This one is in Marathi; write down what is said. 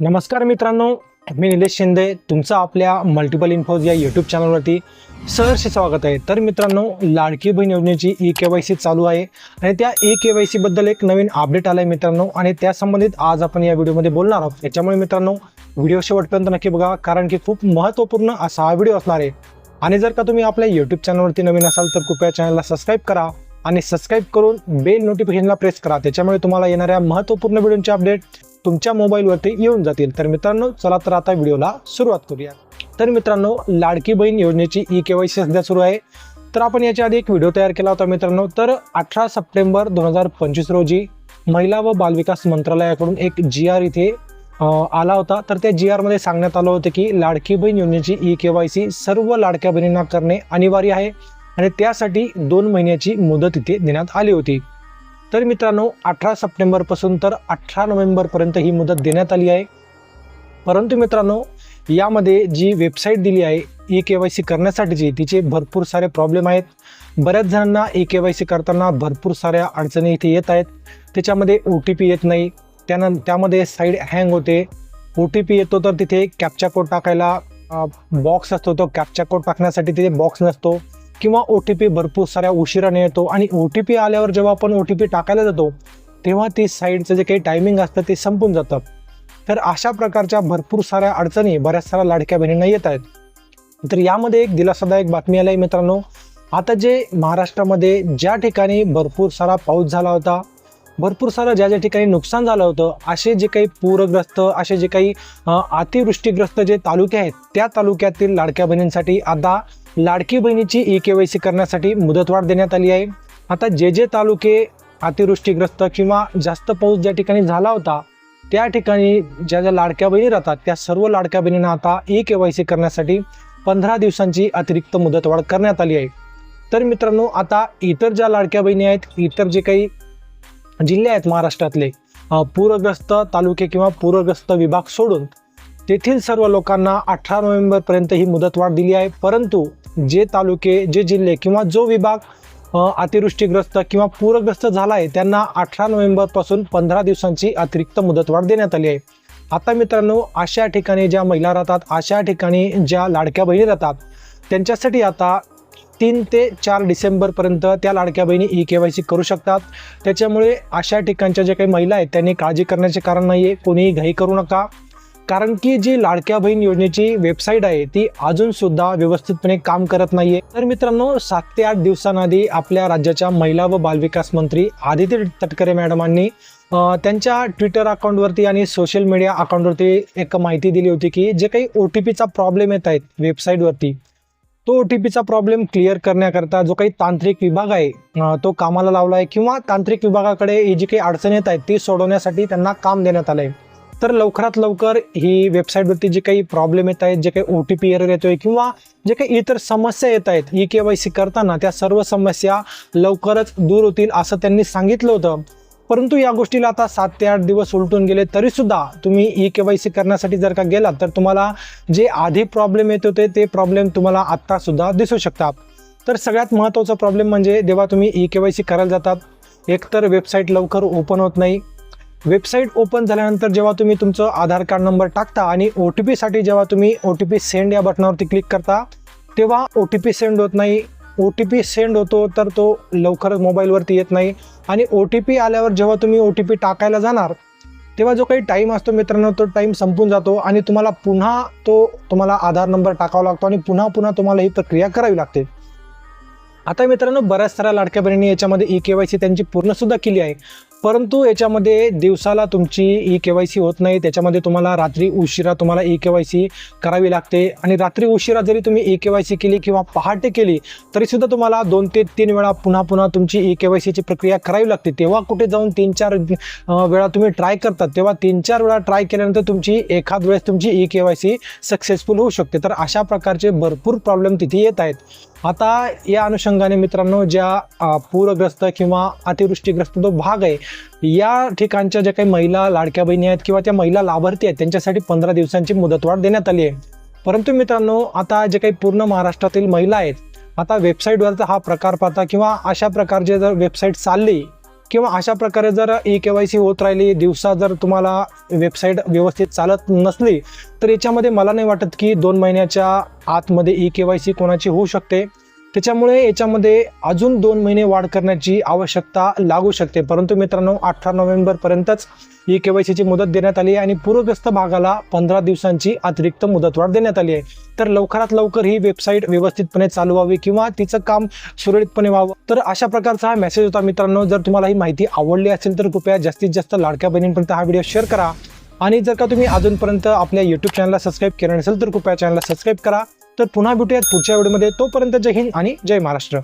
नमस्कार मित्रांनो मी निलेश शिंदे. तुमचं आपल्या मल्टिपल इन्फोज या यूट्यूब चॅनलवरती सहर्ष स्वागत आहे. तर मित्रांनो लाडकी बहीण योजनेची ई के वाय सी चालू आहे आणि त्या ई के वाय सीबद्दल एक नवीन अपडेट आलाय आहे मित्रांनो आणि त्या संबंधित आज आपण या व्हिडिओमध्ये बोलणार आहोत. त्याच्यामुळे मित्रांनो व्हिडिओ शेवटपर्यंत नक्की बघा कारण की खूप महत्त्वपूर्ण असा हा व्हिडिओ असणार आहे. आणि जर का तुम्ही आपल्या यूट्यूब चॅनलवरती नवीन असाल तर कृपया चॅनलला सबस्क्राईब करा. आणि सबस्क्राईब करून बेल नोटिफिकेशनला प्रेस करा. त्याच्यामुळे तुम्हाला येणाऱ्या महत्त्वपूर्ण व्हिडिओचे अपडेट तुमच्या मोबाईलवरती येऊन जातील. तर मित्रांनो चला तर आता व्हिडिओला सुरुवात करूया. तर मित्रांनो लाडकी बहीण योजनेची ई के वाय सी सध्या सुरू आहे. तर आपण याच्या आधी एक व्हिडिओ तयार केला होता मित्रांनो. तर अठरा सप्टेंबर दोन हजार पंचवीस रोजी महिला व बालविकास मंत्रालयाकडून एक जी आर इथे आला होता. तर त्या जी आरमध्ये सांगण्यात आलं होतं की लाडकी बहीण योजनेची ई के वाय सी सर्व लाडक्या बहिणींना करणे अनिवार्य आहे. आणि त्यासाठी दोन महिन्याची मुदत इथे देण्यात आली होती. तर मित्रांनो अठरा सप्टेंबरपासून तर अठरा नोव्हेंबरपर्यंत ही मुदत देण्यात आली आहे. परंतु मित्रांनो यामध्ये जी वेबसाईट दिली आहे ई के वाय सी करण्यासाठीची तिचे भरपूर सारे प्रॉब्लेम आहेत. बऱ्याच जणांना ई के वाय सी करताना भरपूर साऱ्या अडचणी इथे येत आहेत. त्याच्यामध्ये ओ टी पी येत नाही. त्यानं त्यामध्ये साईड हँग होते. ओ टी पी येतो तर तिथे कॅप्चा कोड टाकायला बॉक्स असतो तो कॅप्चा कोड टाकण्यासाठी तिथे बॉक्स नसतो. किंवा ओ टी पी भरपूर साऱ्या उशिराने येतो आणि ओ टी पी आल्यावर जेव्हा आपण ओ टी पी टाकायला जातो तेव्हा ती साईडचं जे काही टायमिंग असतं ते संपून जातं. तर अशा प्रकारच्या भरपूर साऱ्या अडचणी बऱ्याच साऱ्या लाडक्या बहिणींना येत आहेत. तर यामध्ये एक दिलासादायक बातमी आली आहे मित्रांनो. आता जे महाराष्ट्रामध्ये ज्या ठिकाणी भरपूर सारा पाऊस झाला होता भरपूर सारं ज्या ज्या ठिकाणी नुकसान झालं होतं असे जे काही पूरग्रस्त असे जे काही अतिवृष्टीग्रस्त जे तालुके आहेत त्या तालुक्यातील लाडक्या बहिणींसाठी आता लाडकी बहिणीची ई के वाय सी करण्यासाठी मुदतवाढ देण्यात आली आहे. आता जे जे तालुके अतिवृष्टीग्रस्त किंवा जास्त पाऊस ज्या ठिकाणी झाला होता त्या ठिकाणी ज्या ज्या लाडक्या बहिणी राहतात त्या सर्व लाडक्या बहिणींना आता ई के वाय सी करण्यासाठी पंधरा दिवसांची अतिरिक्त मुदतवाढ करण्यात आली आहे. तर मित्रांनो आता इतर ज्या लाडक्या बहिणी आहेत इतर जे काही जिल्हे आहेत महाराष्ट्रातले पूरग्रस्त तालुके किंवा पूरग्रस्त विभाग सोडून तेथील सर्व लोकांना अठरा नोव्हेंबरपर्यंत ही मुदतवाढ दिली आहे. परंतु जे तालुके जे जिल्हे किंवा जो विभाग अतिवृष्टीग्रस्त किंवा पूरग्रस्त झाला आहे त्यांना अठरा नोव्हेंबरपासून पंधरा दिवसांची अतिरिक्त मुदतवाढ देण्यात आली आहे. आता मित्रांनो अशा ठिकाणी ज्या महिला राहतात अशा ठिकाणी ज्या लाडक्या बहिणी राहतात त्यांच्यासाठी आता तीन ते चार डिसेंबरपर्यंत त्या लाडक्या बहिणी ई के वाय सी करू शकतात. त्याच्यामुळे अशा ठिकाणच्या ज्या काही महिला आहेत त्यांनी काळजी करण्याचे कारण नाही आहे कोणीही घाई करू नका. कारण की जी लाडक्या बहीण योजनेची वेबसाईट आहे ती अजूनसुद्धा व्यवस्थितपणे काम करत नाही आहे तर मित्रांनो सात ते आठ दिवसांआधी आपल्या राज्याच्या महिला व बालविकास मंत्री आदित्य तटकरे मॅडमांनी त्यांच्या ट्विटर अकाउंटवरती आणि सोशल मीडिया अकाउंटवरती एक माहिती दिली होती की जे काही ओ टी पीचा प्रॉब्लेम येत आहेत वेबसाईटवरती तो ओ टी पीचा प्रॉब्लेम क्लिअर करण्याकरता जो काही तांत्रिक विभाग आहे तो कामाला लावला आहे किंवा तांत्रिक विभागाकडे ही जी काही अडचण येत आहेत ती सोडवण्यासाठी त्यांना काम देण्यात आलं आहे तर लवकरात लवकर ही वेबसाईटवरती जे काही प्रॉब्लेम येत आहेत जे काही ओ टी पी एरर येतोय किंवा जे काही इतर समस्या येत आहेत ई के वाय सी करताना त्या सर्व समस्या लवकरच दूर होतील असं त्यांनी सांगितलं होतं. परंतु या गोष्टीला आता सात ते आठ दिवस उलटून गेले तरीसुद्धा तुम्ही ई के वाय सी करण्यासाठी जर का गेलात तर तुम्हाला जे आधी प्रॉब्लेम येत होते ते प्रॉब्लेम तुम्हाला आत्तासुद्धा दिसू शकतात. तर सगळ्यात महत्त्वाचा प्रॉब्लेम म्हणजे जेव्हा तुम्ही ई के वाय सी करायला जातात एकतर वेबसाईट लवकर ओपन होत नाही वेबसाईट ओपन झाल्यानंतर जेव्हा तुम्ही तुमचं आधार कार्ड नंबर टाकता आणि ओ टी पीसाठी जेव्हा तुम्ही ओ टी पी सेंड या बटनावरती क्लिक करता तेव्हा ओ टी पी सेंड होत नाही. ओ टी पी सेंड होतो तर तो लवकरच मोबाईलवरती येत नाही. आणि ओ टी पी आल्यावर जेव्हा तुम्ही ओ टी पी टाकायला जाणार तेव्हा जो काही टाईम असतो मित्रांनो तो टाईम संपून जातो आणि तुम्हाला पुन्हा तो तुम्हाला आधार नंबर टाकावा लागतो आणि पुन्हा पुन्हा तुम्हाला ही प्रक्रिया करावी लागते. आता मित्रांनो बऱ्याच साऱ्या लाडक्या बहिणी याच्यामध्ये ई के वाय सी त्यांची पूर्णसुद्धा केली आहे. परंतु याच्यामध्ये दिवसाला तुमची ई के वाय सी होत नाही त्याच्यामध्ये तुम्हाला रात्री उशिरा तुम्हाला ई के वाय सी करावी लागते आणि रात्री उशिरा जरी तुम्ही ई के वाय सी केली किंवा पहाटे केली तरीसुद्धा तुम्हाला दोन ते तीन वेळा पुन्हा पुन्हा तुमची ई के वाय सीची प्रक्रिया करावी लागते. तेव्हा कुठे जाऊन तीन चार वेळा तुम्ही ट्राय करतात तेव्हा तीन चार वेळा ट्राय केल्यानंतर तुमची एखाद वेळेस तुमची E K Y C successful होऊ शकते. तर अशा प्रकारचे भरपूर प्रॉब्लेम तिथे येत आहेत. आता या अनुषंगाने मित्रांनो ज्या पूरग्रस्त किंवा अतिवृष्टीग्रस्त जो भाग आहे या ठिकाणच्या ज्या काही महिला लाडक्या बहिणी आहेत किंवा त्या महिला लाभार्थी आहेत त्यांच्यासाठी पंधरा दिवसांची मुदतवाढ देण्यात आली आहे. परंतु मित्रांनो आता जे काही पूर्ण महाराष्ट्रातील महिला आहेत आता वेबसाईटवरचा हा प्रकार पाहता किंवा अशा प्रकारचे जर वेबसाईट चालली किंवा अशा प्रकारे जर ई के वाय सी होत राहिली दिवसा जर तुम्हाला वेबसाईट व्यवस्थित चालत नसली तर याच्यामध्ये मला नाही वाटत की दोन महिन्याच्या आतमध्ये ई के वाय सी कोणाची होऊ शकते. त्याच्यामुळे याच्यामध्ये अजून दोन महिने वाढ करण्याची आवश्यकता लागू शकते. परंतु मित्रांनो अठरा नोव्हेंबरपर्यंतच ई के वाय सीची मुदत देण्यात आली आहे आणि पूरग्रस्त भागाला पंधरा दिवसांची अतिरिक्त मुदतवाढ देण्यात आली आहे. तर लवकरात लवकर ही वेबसाईट व्यवस्थितपणे चालू व्हावी किंवा तिचं काम सुरळीतपणे व्हावं. तर अशा प्रकारचा हा मेसेज होता मित्रांनो. जर तुम्हाला ही माहिती आवडली असेल तर कृपया जास्तीत जास्त लाडक्या बहिणींपर्यंत हा व्हिडिओ शेअर करा. आणि जर का तुम्ही अजूनपर्यंत आपल्या यूट्यूब चॅनलला सबस्क्राईब केलं नसेल तर कृपया चॅनलला सबस्क्राईब करा. तर पुन्हा भेटूयात पुढच्या व्हिडिओमध्ये. तोपर्यंत जय हिंद आणि जय महाराष्ट्र.